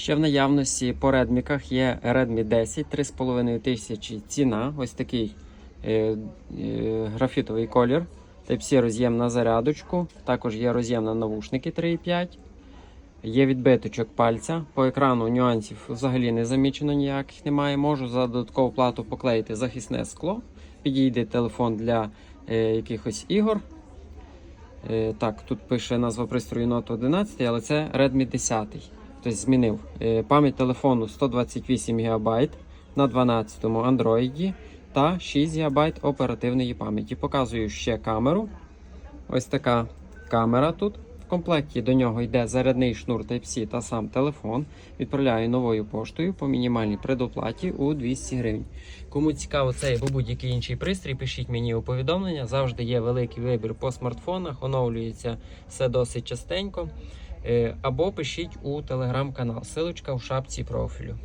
Ще в наявності по редміках є Redmi 10, 3,5 тисячі ціна. Ось такий е, е, графітовий колір. Type-C роз'єм на зарядочку. Також є роз'єм на навушники 3,5. Є відбиточок пальця. По екрану нюансів взагалі не замічено ніяких немає. Можу за додаткову плату поклеїти захисне скло. Підійде телефон для е, якихось ігор. Е, так, тут пише назва пристрою Note 11, але це Redmi 10. Тобто змінив. Е, пам'ять телефону 128 ГБ на 12-му Android та 6 ГБ оперативної пам'яті. Показую ще камеру. Ось така камера тут. В комплекті до нього йде зарядний шнур Type-C та сам телефон. Відправляю новою поштою по мінімальній предоплаті у 200 гривень. Кому цікаво цей або будь-який інший пристрій, пишіть мені у повідомлення. Завжди є великий вибір по смартфонах, оновлюється все досить частенько. Е, Або пишіть у телеграм-канал. Силочка в шапці профілю.